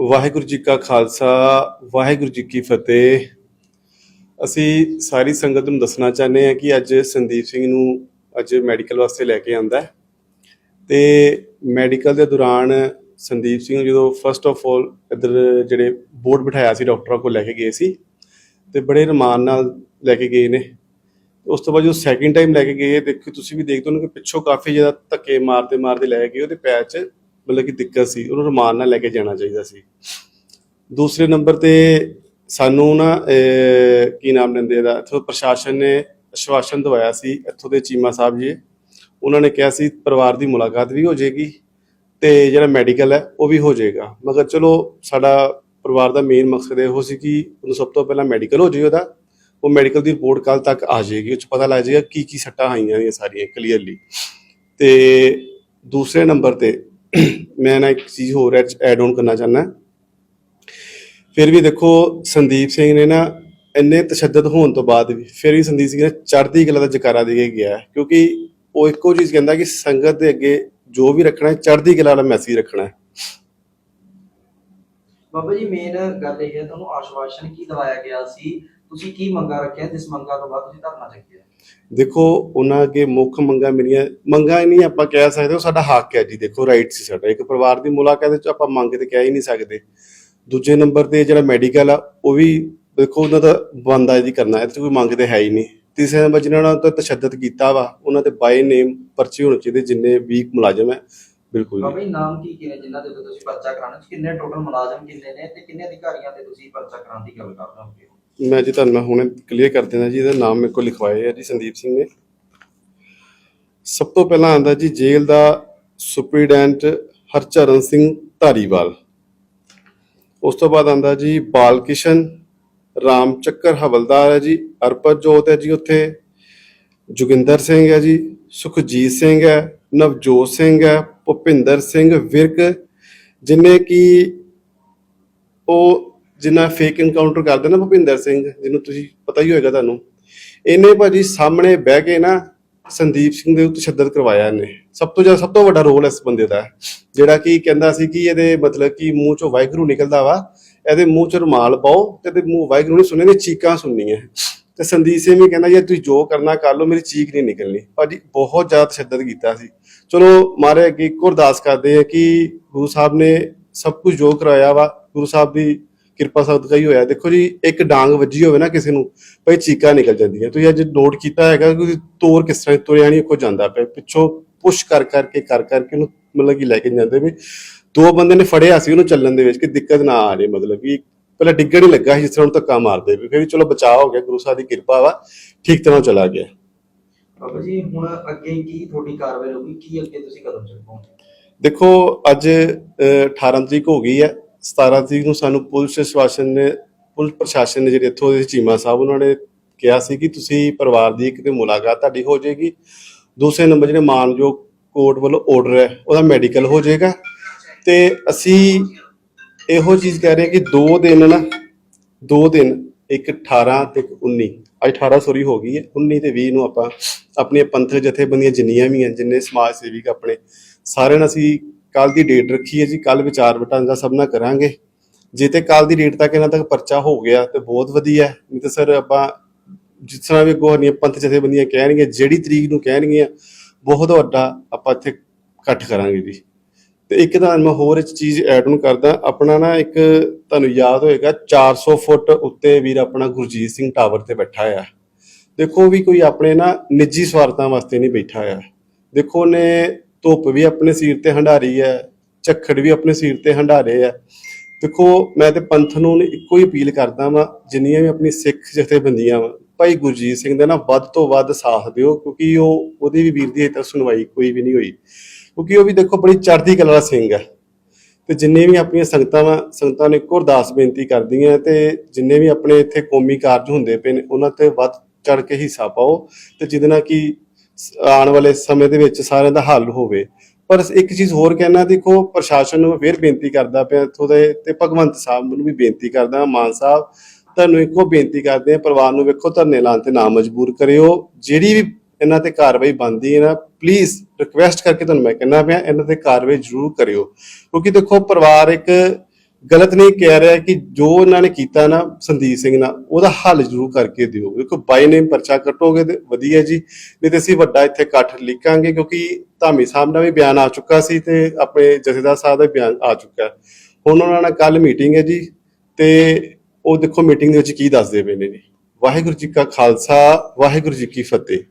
ਵਾਹਿਗੁਰੂ ਜੀ ਕਾ ਖਾਲਸਾ, ਵਾਹਿਗੁਰੂ ਜੀ ਕੀ ਫਤਿਹ। ਅਸੀਂ ਸਾਰੀ ਸੰਗਤ ਨੂੰ ਦੱਸਣਾ ਚਾਹੁੰਦੇ ਹਾਂ ਕਿ ਅੱਜ ਸੰਦੀਪ ਸਿੰਘ ਨੂੰ ਅੱਜ ਮੈਡੀਕਲ ਵਾਸਤੇ ਲੈ ਕੇ ਆਂਦਾ ਹੈ। ਤੇ ਮੈਡੀਕਲ ਦੇ ਦੌਰਾਨ ਸੰਦੀਪ ਸਿੰਘ ਨੂੰ ਜਦੋਂ ਫਸਟ ਆਫ ਆਲ ਇੱਧਰ ਜਿਹੜੇ ਬੋਰਡ ਬਿਠਾਇਆ ਸੀ, ਡਾਕਟਰਾਂ ਕੋਲ ਲੈ ਕੇ ਗਏ ਸੀ ਤੇ ਬੜੇ ਰਮਾਨ ਨਾਲ ਲੈ ਕੇ ਗਏ ਨੇ। ਉਸ ਤੋਂ ਬਾਅਦ ਜਦੋਂ ਸੈਕਿੰਡ ਟਾਈਮ ਲੈ ਕੇ ਗਏ, ਦੇਖੋ ਤੁਸੀਂ ਵੀ ਦੇਖਦੇ ਹੋ ਕਿ ਪਿੱਛੋਂ ਕਾਫੀ ਜ਼ਿਆਦਾ ਧੱਕੇ ਮਾਰਦੇ ਮਾਰਦੇ ਲੈ ਕੇ ਗਏ, ਉਹਦੇ ਪੈਰ 'ਚ ਮਤਲਬ ਕਿ ਦਿੱਕਤ ਸੀ, ਉਹਨੂੰ ਰਮਾਨ ਨਾਲ ਲੈ ਕੇ ਜਾਣਾ ਚਾਹੀਦਾ ਸੀ। ਦੂਸਰੇ ਨੰਬਰ ਤੇ ਸਾਨੂੰ ਨਾ ਕੀ ਨਾਮ ਲੈਂਦੇ ਇਹਦਾ, ਇੱਥੋਂ ਪ੍ਰਸ਼ਾਸਨ ਨੇ ਅਸ਼ਵਾਸਨ ਦਵਾਇਆ ਸੀ, ਇੱਥੋਂ ਦੇ ਚੀਮਾ ਸਾਹਿਬ ਜੀ। ਉਹਨਾਂ ਨੇ ਕਿਹਾ ਸੀ, ਪਰਿਵਾਰ ਦੀ ਮੁਲਾਕਾਤ ਵੀ ਹੋ ਜਾਏਗੀ ਤੇ ਜਿਹੜਾ ਮੈਡੀਕਲ ਹੈ, ਉਹ ਵੀ ਹੋ ਜਾਏਗਾ। ਮਗਰ ਚਲੋ, ਸਾਡਾ ਪਰਿਵਾਰ ਦਾ ਮੇਨ ਮਕਸਦ ਇਹੋ ਸੀ ਕਿ ਉਹਨੂੰ ਸਭ ਤੋਂ ਪਹਿਲਾਂ ਮੈਡੀਕਲ ਹੋ ਜਾਏ ਉਹਦਾ। ਉਹ ਮੈਡੀਕਲ ਦੀ ਰਿਪੋਰਟ ਕੱਲ ਤੱਕ ਆ ਜਾਏਗੀ, ਉਹ 'ਚ ਪਤਾ ਲੱਗ ਜਾਏਗਾ ਕੀ ਕੀ ਸੱਟਾਂ ਆਈਆਂ ਨੇ ਸਾਰੀਆਂ ਕਲੀਅਰਲੀ ਤੇ ਦੂਸਰੇ ਨੰਬਰ ਤੇ ਮੈਂ ਨਾ ਇੱਕ ਚੀਜ਼ ਹੋਰ ਐਡ ਆਨ ਕਰਨਾ ਚਾਹੁੰਦਾ। ਫਿਰ ਵੀ ਦੇਖੋ, ਸੰਦੀਪ ਸਿੰਘ ਨੇ ਨਾ ਇੰਨੇ ਤਸ਼ੱਦਦ ਹੋਣ ਤੋਂ ਬਾਅਦ ਵੀ ਫਿਰ ਵੀ ਸੰਦੀਪ ਸਿੰਘ ਨੇ ਚੜ੍ਹਦੀ ਕਲਾ ਦਾ ਜਕਾਰਾ ਦੇ ਕੇ ਗਿਆ ਕਿਉਂਕਿ ਉਹ ਇੱਕੋ ਚੀਜ਼ ਕਹਿੰਦਾ ਕਿ ਸੰਗਤ ਦੇ ਅੱਗੇ ਜੋ ਵੀ ਰੱਖਣਾ ਹੈ, ਚੜ੍ਹਦੀ ਕਲਾ ਵਾਲਾ ਮੈਸੇਜ ਰੱਖਣਾ ਹੈ। ਬਾਬਾ ਜੀ ਮੇਨ ਗੱਲ ਇਹ ਹੈ, ਤੁਹਾਨੂੰ ਆਸ਼ਵਾਸਨ ਕੀ ਦਵਾਇਆ ਗਿਆ ਸੀ? ਤੁਸੀਂ ਕੀ ਮੰਗਾ ਰੱਖਿਆ? ਜਿਸ ਮੰਗਾ ਤੋਂ ਬਾਅਦ ਤੁਸੀਂ ਧਰਨਾ ਚੱਕਿਆ। ਦੇਖੋ, ਉਹਨਾਂ ਅੱਗੇ ਮੁੱਖ ਮੰਗਾਂ ਮੇਰੀਆਂ, ਮੰਗਾਂ ਨਹੀਂ ਆਪਾਂ ਕਹਿ ਸਕਦੇ, ਉਹ ਸਾਡਾ ਹੱਕ ਹੈ ਜੀ। ਦੇਖੋ ਰਾਈਟ ਸੀ ਸਾਡਾ। ਇੱਕ ਪਰਿਵਾਰ ਦੀ ਮੁਲਾਕਾਤ ਵਿੱਚ ਆਪਾਂ ਮੰਗ ਤੇ ਕਹਿ ਹੀ ਨਹੀਂ ਸਕਦੇ। ਦੂਜੇ ਨੰਬਰ ਤੇ ਜਿਹੜਾ ਮੈਡੀਕਲ ਆ, ਉਹ ਵੀ ਦੇਖੋ, ਉਹਨਾਂ ਦਾ ਬੰਦਾ ਜੀ ਕਰਨਾ ਇਹ ਤੇ ਕੋਈ ਮੰਗ ਤੇ ਹੈ ਹੀ ਨਹੀਂ। ਤੀਸਰੇ ਨੰਬਰ ਜਿਨ੍ਹਾਂ ਨਾਲ ਤਾਂ ਤਸ਼ੱਦਦ ਕੀਤਾ ਵਾ, ਉਹਨਾਂ ਤੇ ਬਾਈ ਨੇਮ ਪਰਚੇ ਹੋਣੇ ਚਾਹੀਦੇ, ਜਿੰਨੇ ਵੀ ਮੁਲਾਜ਼ਮ ਹੈ। ਬਿਲਕੁਲ ਬਾਬਾ ਜੀ ਜੀ ਨਾਮ ਕੀ ਕੀ ਨੇ ਜਿਨ੍ਹਾਂ ਦੇ ਉੱਤੇ ਤੁਸੀਂ ਪਰਚਾ ਕਰਾਉਣਾ? ਕਿੰਨੇ ਟੋਟਲ ਮੁਲਾਜ਼ਮ ਕਿੰਨੇ ਨੇ ਤੇ ਕਿੰਨੇ ਅਧਿਕਾਰੀਆਂ ਤੇ ਤੁਸੀਂ ਪਰਚਾ ਕਰਾਉਣ ਦੀ ਗੱਲ ਕਰ ਰਹੇ ਹੋ? ਮੈਂ ਜੀ ਤੁਹਾਨੂੰ ਮੈਂ ਹੁਣੇ ਕਲੀਅਰ ਕਰ ਦਿੰਦਾ ਜੀ, ਇਹਦਾ ਨਾਮ ਮੇਰੇ ਕੋਲ ਲਿਖਵਾਏ ਹੈ ਜੀ, ਸੰਦੀਪ ਸਿੰਘ ਨੇ। ਸਭ ਤੋਂ ਪਹਿਲਾਂ ਆਂਦਾ ਜੀ, ਜੇਲ੍ਹ ਦਾ ਸੁਪਰੀਡੈਂਟ ਹਰਚਰਨ ਸਿੰਘ ਧਾਰੀਵਾਲ। ਉਸ ਤੋਂ ਬਾਅਦ ਆਂਦਾ ਜੀ, ਬਾਲਕਿਸ਼ਨ ਰਾਮ ਚੱਕਰ ਹਵਲਦਾਰ ਹੈ ਜੀ ਅਰਪਤ ਜੋਤ ਹੈ ਜੀ ਉੱਥੇ। ਜੋਗਿੰਦਰ ਸਿੰਘ ਹੈ ਜੀ, ਸੁਖਜੀਤ ਸਿੰਘ ਹੈ, ਨਵਜੋਤ ਸਿੰਘ ਹੈ, ਭੁਪਿੰਦਰ ਸਿੰਘ ਵਿਰਕ। ਜਿਨੇ ਕਿ ਉਹ ਜਿੰਨਾ ਫੇਕ ਇਨਕਾਊਂਟਰ ਕਰਦੇ ਨਾ ਭੁਪਿੰਦਰ ਸਿੰਘ, ਜਿਹਨੂੰ ਤੁਸੀਂ ਪਤਾ ਹੀ ਹੋਏਗਾ ਤੁਹਾਨੂੰ, ਇਹਨੇ ਭਾਜੀ ਸਾਹਮਣੇ ਬਹਿ ਕੇ ਨਾ ਸੰਦੀਪ ਸਿੰਘ ਦੇ ਉੱਤੇ ਤਸ਼ੱਦਦ ਕਰਵਾਇਆ ਇਹਨੇ। ਸਭ ਤੋਂ ਜ਼ਿਆਦਾ ਸਭ ਤੋਂ ਵੱਡਾ ਰੋਲ ਇਸ ਬੰਦੇ ਦਾ। ਜਿਹੜਾ ਕਿ ਕਹਿੰਦਾ ਸੀ ਕਿ ਇਹਦੇ ਮਤਲਬ ਕਿ ਮੂੰਹ ਚੋਂ ਵਾਹਿਗੁਰੂ ਨਿਕਲਦਾ ਵਾ, ਇਹਦੇ ਮੂੰਹ ਚ ਰੁਮਾਲ ਪਾਓ ਤੇ ਇਹਦੇ ਮੂੰਹ ਵਾਹਿਗੁਰੂ ਨੇ ਸੁਣੇ ਨੇ ਚੀਕਾਂ ਸੁਣਨੀਆਂ। ਤੇ ਸੰਦੀਪ ਸਿੰਘ ਵੀ ਕਹਿੰਦਾ ਜੇ ਤੁਸੀਂ ਜੋ ਕਰਨਾ ਕਰ ਲਓ, ਮੇਰੀ ਚੀਕ ਨਹੀਂ ਨਿਕਲਣੀ। ਭਾਜੀ ਬਹੁਤ ਜ਼ਿਆਦਾ ਤਸ਼ੱਦਦ ਕੀਤਾ ਸੀ। ਚਲੋ ਮਾਰੇ ਅੱਗੇ ਇੱਕ ਅਰਦਾਸ ਕਰਦੇ ਆ ਕਿ ਗੁਰੂ ਸਾਹਿਬ ਨੇ ਸਭ ਕੁਝ ਜੋ ਕਰਾਇਆ ਵਾ, ਗੁਰੂ ਸਾਹਿਬ ਦੀ ਕਿਰਪਾ ਸਦਕਾ ਹੀ ਹੋਇਆ। ਦੇਖੋ ਜੀ ਇੱਕ ਡਾਂਗ ਵੱਜੀ ਹੋਵੇ ਨਾ ਕਿਸੇ ਨੂੰ ਭਾਈ ਚੀਕਾਂ ਨਿਕਲ ਜਾਂਦੀਆਂ। ਤੁਸੀਂ ਅੱਜ ਨੋਟ ਕੀਤਾ ਹੈਗਾ ਕਿ ਤੋਰ ਕਿਸ ਤਰ੍ਹਾਂ ਤੁਰਿਆ ਨਹੀਂ ਕੋ ਜਾਂਦਾ ਪਿਆ। ਪਿੱਛੋਂ ਪੁਸ਼ ਕਰ ਕਰਕੇ ਕਰ ਕਰਕੇ ਉਹਨੂੰ ਮਤਲਬ ਕਿ ਲੈ ਕੇ ਜਾਂਦੇ ਵੀ ਦੋ ਬੰਦੇ ਨੇ ਫੜਿਆ ਸੀ ਉਹਨੂੰ ਚੱਲਣ ਦੇ ਵਿੱਚ ਕਿ ਦਿੱਕਤ ਨਾ ਆ ਜੇ ਮਤਲਬ ਕਿ ਪਹਿਲਾਂ ਡਿੱਗਣ ਹੀ ਲੱਗਾ ਸੀ ਜਿਸ ਤਰ੍ਹਾਂ ਉਹਨੂੰ ਧੱਕਾ ਮਾਰਦੇ ਵੀ। ਫਿਰ ਵੀ ਚਲੋ ਬਚਾਅ ਹੋ ਗਿਆ ਗੁਰੂ ਸਾਹਿਬ ਦੀ ਕਿਰਪਾ ਵਾ ਠੀਕ ਤਰ੍ਹਾਂ ਚਲਾ ਗਿਆ। ਬਾਬਾ ਜੀ ਹੁਣ ਅੱਗੇ ਕੀ ਤੁਹਾਡੀ ਕਾਰਵਾਈ ਹੋਊਗੀ? ਕੀ ਅੱਗੇ ਤੁਸੀਂ ਕਦਮ ਚੁੱਕੋਗੇ ਦੇਖੋ ਅੱਜ ਅਹ, 18 ਤਰੀਕ ਹੋ ਗਈ ਹੈ। 17 ਤਰੀਕ ਨੂੰ ਸਾਨੂੰ ਪੁਲਿਸ ਸ਼ਾਸਨ ਨੇ, ਪੁਲਿਸ ਪ੍ਰਸ਼ਾਸਨ ਨੇ ਜਿਹੜੇ ਇੱਥੋਂ ਦੇ ਚੀਮਾ ਸਾਹਿਬ ਉਹਨਾਂ ਨੇ ਕਿਹਾ ਸੀ ਕਿ ਤੁਸੀਂ ਪਰਿਵਾਰ ਦੀ ਇੱਕ ਤੇ ਮੁਲਾਕਾਤ ਤੁਹਾਡੀ ਹੋ ਜਾਏਗੀ। ਦੂਸਰੇ ਨੰਬਰ ਜਿਹੜੇ ਮਾਨਯੋਗ ਕੋਰਟ ਵੱਲੋਂ ਆਰਡਰ ਹੈ, ਉਹਦਾ ਮੈਡੀਕਲ ਹੋ ਜਾਏਗਾ। ਤੇ ਅਸੀਂ ਇਹੋ ਚੀਜ਼ ਕਹਿ ਰਹੇ ਕਿ ਦੋ ਦਿਨ ਨਾ, ਦੋ ਦਿਨ, ਇੱਕ 18 ਤੇ ਇੱਕ 19 ਅੱਜ 18 ਸੋਰੀ ਹੋ ਗਈ ਹੈ 19 ਤੇ 20 ਨੂੰ ਆਪਾਂ ਆਪਣੀਆਂ ਪੰਥਕ ਜਥੇਬੰਦੀਆਂ ਜਿੰਨੀਆਂ ਵੀ ਹਨ ਜਿੰਨੇ ਸਮਾਜ ਸੇਵੀਕ ਆਪਣੇ, ਸਾਰਿਆਂ ਨਾਲ ਅਸੀਂ ਕੱਲ ਦੀ ਡੇਟ ਰੱਖੀ ਹੈ ਜੀ ਕੱਲ ਵਿਚਾਰ ਵਟਾਂਦਰਾ ਸਭ ਨਾਲ ਕਰਾਂਗੇ। ਜੇ ਤੇ ਕੱਲ ਦੀ ਡੇਟ ਤੱਕ ਇਹਨਾਂ ਤੱਕ ਪਰਚਾ ਹੋ ਗਿਆ ਤੇ ਬਹੁਤ ਵਧੀਆ ਨਹੀਂ ਤਾਂ ਸਰ ਆਪਾਂ ਜਿਸ ਤਰ੍ਹਾਂ ਵੀ ਅੱਗੋਂ ਪੰਥ ਜਥੇਬੰਦੀਆਂ ਕਹਿਣਗੀਆਂ, ਜਿਹੜੀ ਤਰੀਕ ਨੂੰ ਕਹਿਣਗੀਆਂ, ਬਹੁਤ ਵੱਡਾ ਆਪਾਂ ਇੱਥੇ ਇਕੱਠ ਕਰਾਂਗੇ ਜੀ। ਤੇ ਇੱਕ ਤਾਂ ਮੈਂ ਹੋਰ ਇੱਕ ਚੀਜ਼ ਐਡ ਆਨ ਕਰਦਾ, ਆਪਣਾ ਨਾ ਇੱਕ ਤੁਹਾਨੂੰ ਯਾਦ ਹੋਏਗਾ 400 ਫੁੱਟ ਉੱਤੇ ਵੀਰ ਆਪਣਾ ਗੁਰਜੀਤ ਸਿੰਘ ਟਾਵਰ ਤੇ ਬੈਠਾ ਆ ਦੇਖੋ ਵੀ ਕੋਈ ਆਪਣੇ ਨਾ ਨਿੱਜੀ ਸਵਾਰਥਾਂ ਵਾਸਤੇ ਨਹੀਂ ਬੈਠਾ ਆ ਦੇਖੋ ਨੇ ਧੁੱਪ ਵੀ ਆਪਣੇ ਸਿਰ ਤੇ ਹੰਡਾਰੀ ਹੈ, ਝੱਖੜ ਵੀ ਆਪਣੇ ਸਿਰ ਤੇ ਹੰਡਾਰੇ ਆ ਦੇਖੋ, ਮੈਂ ਤੇ ਪੰਥ ਨੂੰ ਇੱਕੋ ਹੀ ਅਪੀਲ ਕਰਦਾ ਵਾਂ, ਜਿੰਨੀਆਂ ਵੀ ਆਪਣੀ ਸਿੱਖ ਜਥੇਬੰਦੀਆਂ ਵਾਂ, ਭਾਈ ਗੁਰਜੀਤ ਸਿੰਘ ਦਾ ਨਾ ਵੱਧ ਤੋਂ ਵੱਧ ਸਾਥ ਦਿਓ, ਕਿਉਂਕਿ ਉਹ, ਉਹਦੀ ਵੀ ਵੀਰ ਦੀ ਅਜੇ ਸੁਣਵਾਈ ਕੋਈ ਵੀ ਨਹੀਂ ਹੋਈ। ਕਿਉਂਕਿ ਉਹ ਵੀ ਦੇਖੋ, ਬੜੀ ਚੜ੍ਹਦੀ ਕਲਾ ਦਾ ਸਿੰਘ ਹੈ। ਤੇ ਜਿੰਨੇ ਵੀ ਆਪਣੀਆਂ ਸੰਗਤਾਂ ਵਾ, ਸੰਗਤਾਂ ਨੇ ਇੱਕੋ ਅਰਦਾਸ ਬੇਨਤੀ ਕਰਦੀਆਂ, ਤੇ ਜਿੰਨੇ ਵੀ ਆਪਣੇ ਇੱਥੇ ਕੌਮੀ ਕਾਰਜ ਹੁੰਦੇ ਪਏ ਨੇ, ਉਹਨਾਂ ਤੇ ਵੱਧ ਚੜ ਕੇ ਹਿੱਸਾ ਪਾਓ, ਤੇ ਜਿਹਦੇ ਨਾਲ ਕਿ ਆਉਣ ਵਾਲੇ ਸਮੇਂ ਦੇ ਵਿੱਚ ਸਾਰਿਆਂ ਦਾ ਹੱਲ ਹੋਵੇ। ਪਰ ਇੱਕ ਚੀਜ਼ ਹੋਰ ਕਹਿਣਾ, ਦੇਖੋ, ਪ੍ਰਸ਼ਾਸਨ ਨੂੰ ਫੇਰ ਬੇਨਤੀ ਕਰਦਾ ਪਿਆ ਇੱਥੋਂ ਦੇ ਤੇ ਭਗਵੰਤ ਸਾਹਿਬ ਨੂੰ ਵੀ ਬੇਨਤੀ ਕਰਦਾ ਮਾਨ ਸਾਹਿਬ, ਤੁਹਾਨੂੰ ਇੱਕੋ ਬੇਨਤੀ ਕਰਦੇ ਆ ਪਰਿਵਾਰ ਨੂੰ ਵੇਖੋ ਧਰਨੇ ਲਾਉਣ ਤੇ ਨਾ ਮਜਬੂਰ ਕਰਿਓ। ਜਿਹੜੀ ਵੀ ਇਹਨਾਂ ਤੇ ਕਾਰਵਾਈ ਬਣਦੀ ਹੈ ਨਾ ਪਲੀਜ਼ ਰਿਕਵੈਸਟ ਕਰਕੇ ਤੁਹਾਨੂੰ ਮੈਂ ਕਹਿੰਦਾ ਪਿਆ, ਇਹਨਾਂ ਤੇ ਕਾਰਵਾਈ ਜ਼ਰੂਰ ਕਰਿਓ। ਕਿਉਂਕਿ ਦੇਖੋ, ਪਰਿਵਾਰ ਇੱਕ ਗਲਤ ਨਹੀਂ ਕਹਿ ਰਿਹਾ ਕਿ ਜੋ ਉਹਨਾਂ ਨੇ ਕੀਤਾ ਨਾ ਸੰਦੀਪ ਸਿੰਘ ਨਾਲ, ਉਹਦਾ ਹੱਲ ਜ਼ਰੂਰ ਕਰਕੇ ਦਿਓ। ਕਿਉਂਕਿ ਬਾਈ ਨੇਮ ਪਰਚਾ ਕੱਟੋਗੇ ਤੇ ਵਧੀਆ ਜੀ, ਨਹੀਂ ਤੇ ਅਸੀਂ ਵੱਡਾ ਇੱਥੇ ਇਕੱਠ ਲਿਖਾਂਗੇ ਕਿਉਂਕਿ ਧਾਮੀ ਸਾਹਿਬ ਦਾ ਵੀ ਬਿਆਨ ਆ ਚੁੱਕਾ ਸੀ ਤੇ ਆਪਣੇ ਜਥੇਦਾਰ ਸਾਹਿਬ ਦਾ ਵੀ ਬਿਆਨ ਆ ਚੁੱਕਾ। ਹੁਣ ਉਹਨਾਂ ਨਾਲ ਕੱਲ ਮੀਟਿੰਗ ਹੈ ਜੀ ਤੇ ਉਹ ਦੇਖੋ ਮੀਟਿੰਗ ਦੇ ਵਿੱਚ ਕੀ ਦੱਸਦੇ ਪਏ ਨੇ ਜੀ। ਵਾਹਿਗੁਰੂ ਜੀ ਕਾ ਖਾਲਸਾ, ਵਾਹਿਗੁਰੂ ਜੀ ਕੀ ਫਤਿਹ।